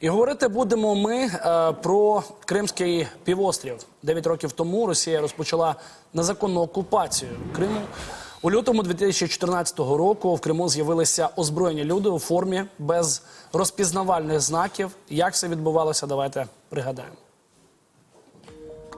І говорити будемо ми е, про Кримський півострів. Дев'ять років тому Росія розпочала незаконну окупацію Криму. У лютому 2014 року в Криму з'явилися озброєні люди у формі без розпізнавальних знаків. Як це відбувалося? Давайте пригадаємо.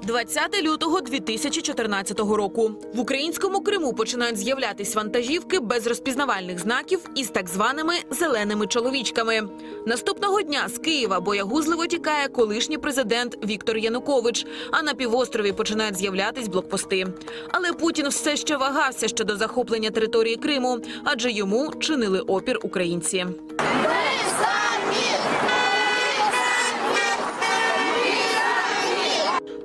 20 лютого 2014 року в українському Криму починають з'являтись вантажівки без розпізнавальних знаків із так званими зеленими чоловічками. Наступного дня з Києва боягузливо тікає колишній президент Віктор Янукович. А на півострові починають з'являтись блокпости. Але Путін все ще вагався щодо захоплення території Криму, адже йому чинили опір українці.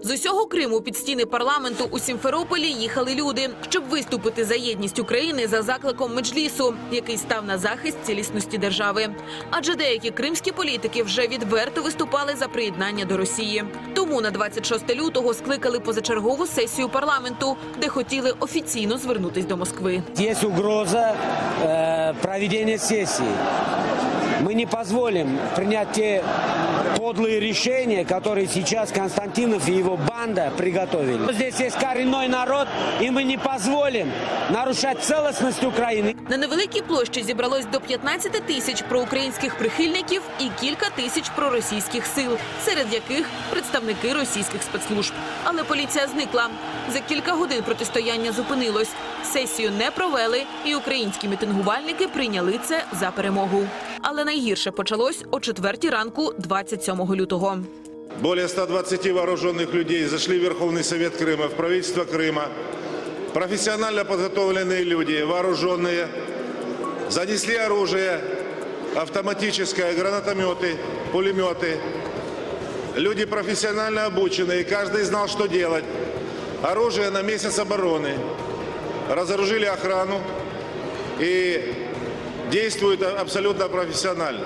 З усього Криму під стіни парламенту у Сімферополі їхали люди, щоб виступити за єдність України за закликом Меджлісу, який став на захист цілісності держави. Адже деякі кримські політики вже відверто виступали за приєднання до Росії. Тому на 26 лютого скликали позачергову сесію парламенту, де хотіли офіційно звернутись до Москви. Есть угроза э, проведения сессии Мы не позволим принять те подлые решения, которые сейчас Константинов и его банда приготовили. Здесь есть коренной народ, и мы не позволим нарушать целостность Украины. На невеликій площі зібралось до 15 тисяч проукраїнських прихильників і кілька тисяч проросійських сил, серед яких представники російських спецслужб. Але поліція зникла. За кілька годин протистояння зупинилось. Сесію не провели, і українські мітингувальники прийняли це за перемогу. Але найгірше почалось о четвертій ранку, 27 лютого. Более 120 вооруженных людей зашли в Верховный Совет Крыма, в правительство Крыма. Профессионально подготовленные люди, вооруженные, занесли оружие, автоматическое, гранатометы, пулеметы. Люди профессионально обученные, каждый знал, что делать. Оружие на месяц обороны. Разоружили охрану и действуют абсолютно профессионально.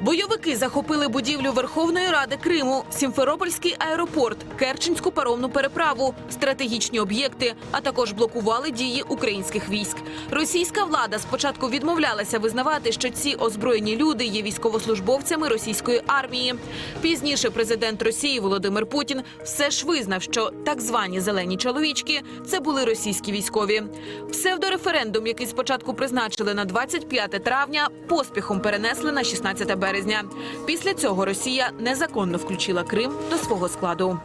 Бойовики захопили будівлю Верховної Ради Криму, Сімферопольський аеропорт, Керченську паромну переправу, стратегічні об'єкти, а також блокували дії українських військ. Російська влада спочатку відмовлялася визнавати, що ці озброєні люди є військовослужбовцями російської армії. Пізніше президент Росії Володимир Путін все ж визнав, що так звані зелені чоловічки це були російські військові. Псевдореферендум, який спочатку призначили на 25 травня, поспіхом перенесли на 16 березня. Після цього Росія незаконно включила Крим до свого складу.